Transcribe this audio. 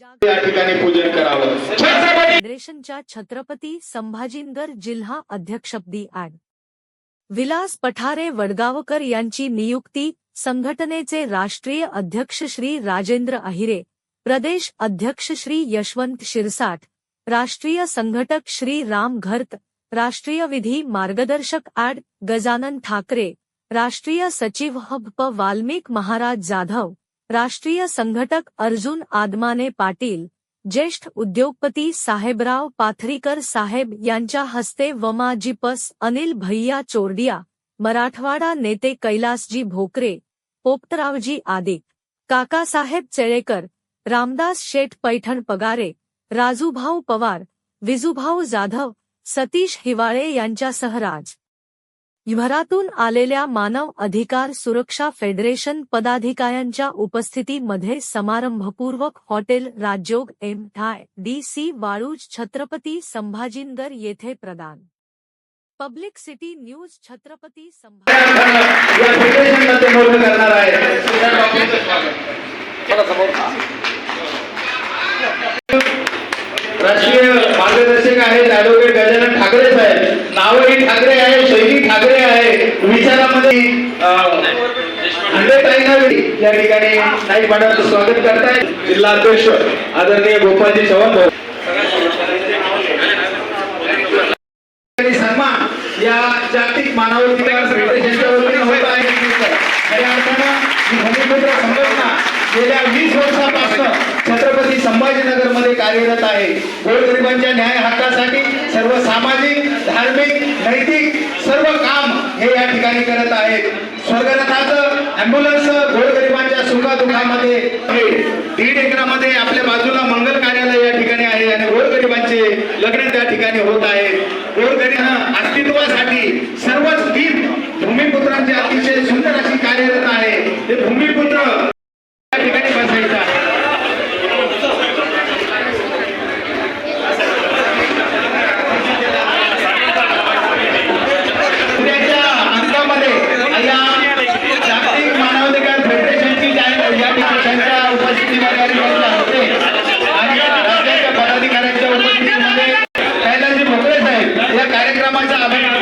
या ठिकाणी पूजन करावं. छत्रपती फेडरेशनच्या छत्रपती संभाजीनगर जिल्हा अध्यक्षपदी ॲड विलास पठारे वडगावकर यांची नियुक्ती संघटनेचे राष्ट्रीय अध्यक्ष श्री राजेंद्र अहिरे प्रदेश अध्यक्ष श्री यशवंत शिरसाट राष्ट्रीय संघटक श्री राम घरत राष्ट्रीय विधी मार्गदर्शक ॲड गजानन ठाकरे राष्ट्रीय सचिव हब प वाल्मिक महाराज जाधव राष्ट्रीय संघटक अर्जुन आदमाने पाटील ज्येष्ठ उद्योगपती साहेबराव पाथरीकर साहेब यांच्या हस्ते वमाजीपस अनिल भैया चोरडिया मराठवाडा नेते कैलासजी भोकरे पोपटरावजी आदिक काकासाहेब चेळेकर रामदास शेठ पैठण पगारे राजूभाऊ पवार विजूभाऊ जाधव सतीश हिवाळे यांच्यासह राज. भरातून आलेल्या मानव अधिकार सुरक्षा फेडरेशन पदाधिकाऱ्यांच्या उपस्थितीमध्ये समारंभपूर्वक hotel Rajyog M I D C Waluj Chhatrapati Sambhajinagar येथे प्रदान. Public city news Chhatrapati Sambhaji राष्ट्रीय मार्गदर्शक आहेत ऍडव्होकेट गजानन ठाकरे साहेब. नावही ठाकरे आहे शैली ठाकरे आहे विचारामध्ये या ठिकाणी नाईक मॅडमचं स्वागत करताय जिल्हा अध्यक्ष आदरणीय गोपालजी चव्हाण भाऊ. सन्मान या जागतिक मानवाधिकार फेडरेशनच्या वतीने होत आहे. खऱ्या अर्थानं भूमिपुत्र संघटना गेल्या वीस वर्षापासून छत्रपती संभाजीनगरमध्ये कार्यरत आहे. गोरगरिबांच्या न्याय हक्कासाठी सर्व सामाजिक धार्मिक नैतिक सर्व काम हे या ठिकाणी करत आहेत स्वर्गरथाचं अँब्युलन्स गोरगरिबांच्या सुखादुखामध्ये आहे. दीड एकरामध्ये आपल्या बाजूला मंगल कार्यालय या ठिकाणी आहे आणि गोरगरिबांचे लग्न त्या ठिकाणी होत आहे गोरगरीब अस्तित्वासाठी सर्वच तीन भूमिपुत्रांचे अतिशय सुंदर अशी कार्यरत Obrigado, obrigado.